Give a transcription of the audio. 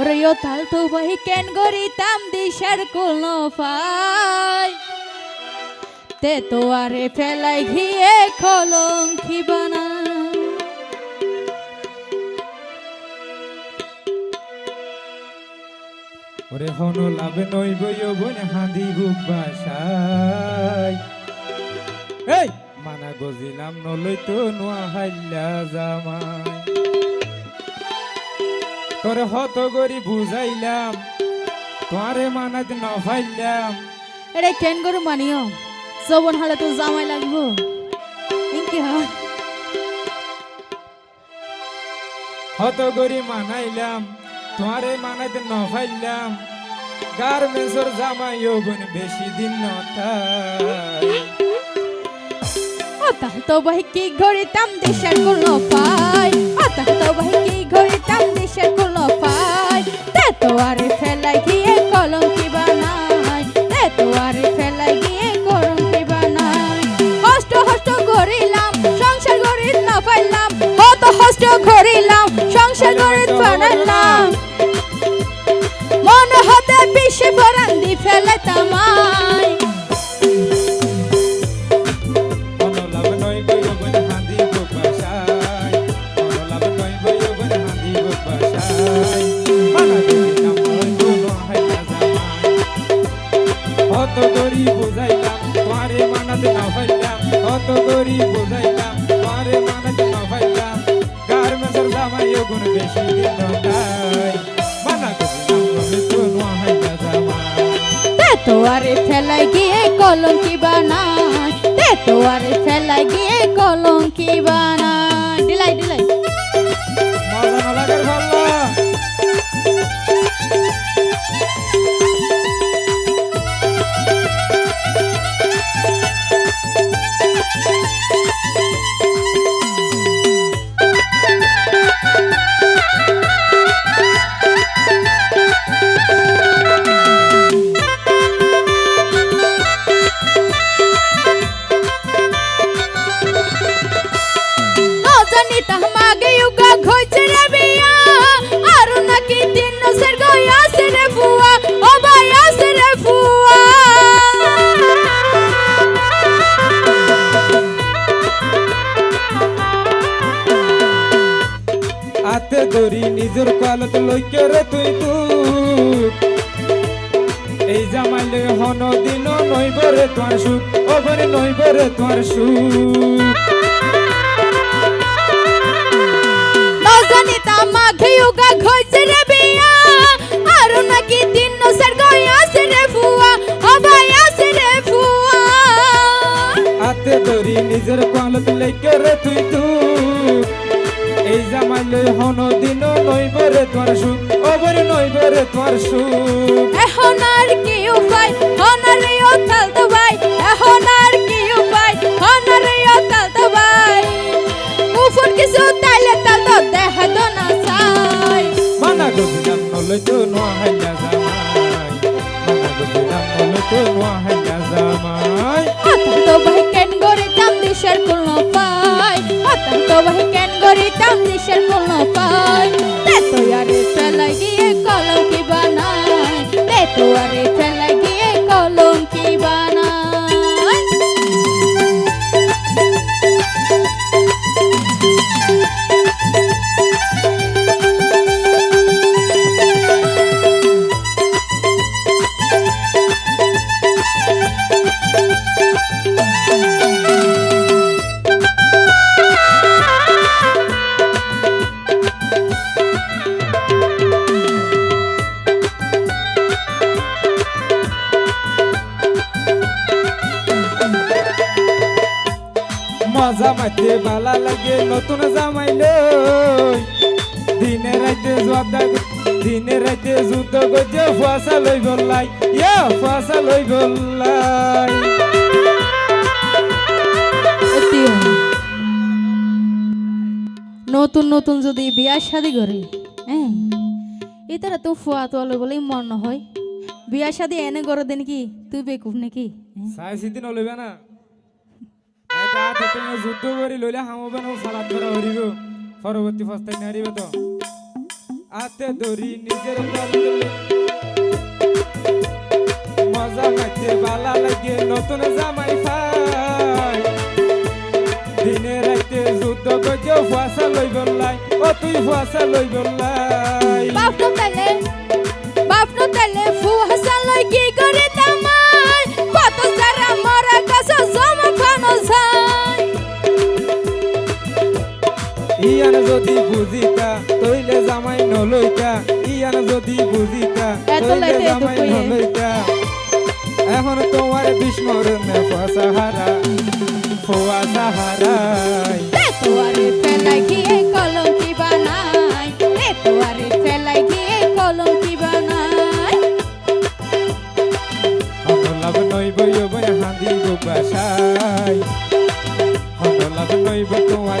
ওরে ও তাল তো বহি কেন গরিতাম দিশার কুল পাই তে তো আরে ফেলাই ঘিয়ে কলঙ্কি বানা ওরে হন লাভে নইব বন হাঁদি বাসাই। এই, মানা গজিলাম নলই তো নোয়া হাইলা জামাই। তোরে হত গরি বুঝাইলাম তোরে মানাতে নফাইলাম। এটা কেন গরু মানিও? যৌবন হলে তো জামাই লাগবো। ইনকি হত গরি মানাইলাম তোরে মানাতে নফাইলাম। গার্মেন্টসর জামাই বোন বেশি দিন নতাই। তাল তো বহি কি গরিতাম তাম দিশার কুল পাই। গরিলাম সংসার গরিত বানাইলাম। মনে হতে বিশ্বে পরান দি গরি বুঝাইলাম তোরে মানাতে নফাইলাম গার্মেন্টসর জামাই বোন বেশি দিন মানা গজিলাম নলই তো নোয়া হাইলা জামাই। তে তো আরে ফেলাই গিয়ে কলঙ্কি বানাই তে ফেলাই গিয়ে কলঙ্কি বানাই আতে ধরি নিজের কালত লইকে রে তুই তুই। এই জামাইলে হন দিন নইব রে তোমার সুখ ওভরে নইব রে তোমার সুখ। নজানি তাহমাগে উগা ঘইছে রে বিয়া। আর নাকি দিন নসের এখন আর কি উপায়? হনারে ও তালতো ভাই। এখন আর কি উপায়? হনারে ও ভাই। উফুর কিছু তাইলে তালতো দেহ তো না চাই। মানা তো জামাই। মানা তো জামাই। ভাই কেন গরিতাম দিশের কোন অতন্ত ভাই কেন গরিতাম দিশের কোন পাই মজা মাইতে বালা লাগে নতুন জামাইলে দিনে রাইতে জবাব দিনে রাইতে যুদ্ধ গজে ফুয়াশা লই গল্লাই ইয়া ফুয়াশা লই গল্লাই। নতুন নতুন যদি বিয়া শাদি করে হ্যাঁ? এতারা তো ফুয়া তোয়ালে বলেই মন হয়। বিয়া শাদি এনে করে দেন কি? তুই বেকুব নাকি? হ্যাঁ? চাই সিদিন লইবে না? এটা তেতে যুদ্ধ করি লইলে হামবে না সালাদ করা হরিব পরবর্তী ফস্তাই নারিবে তো হাতে ধরি নিজের মজা মাইতে বালা লাগে নতুন জামাই পাই দিনে রাইতে যুদ্ধ গজে ফুয়াশা লই বললাই ও তুই ফুয়াশা লই বললাই বাপনো তালে বাপনো তালে ফুহাসা লই কি করে বুঝিতা তইলে জামাই নলইতা ইয়ান যদি বুঝিতা তইলে জামাই। নলইতা। এখন তোমার বিষ্ণুর নেফা সাহারা ফোয়া সাহারাই তোয়ারে ফেলাই গিয়ে কলঙ্কি বানাই রে তোয়ারে ফেলাই গিয়ে কলঙ্কি বানাই হনলাভ নইব ইবন হাঁদিব বাসাই হনলাভ নইব তোমার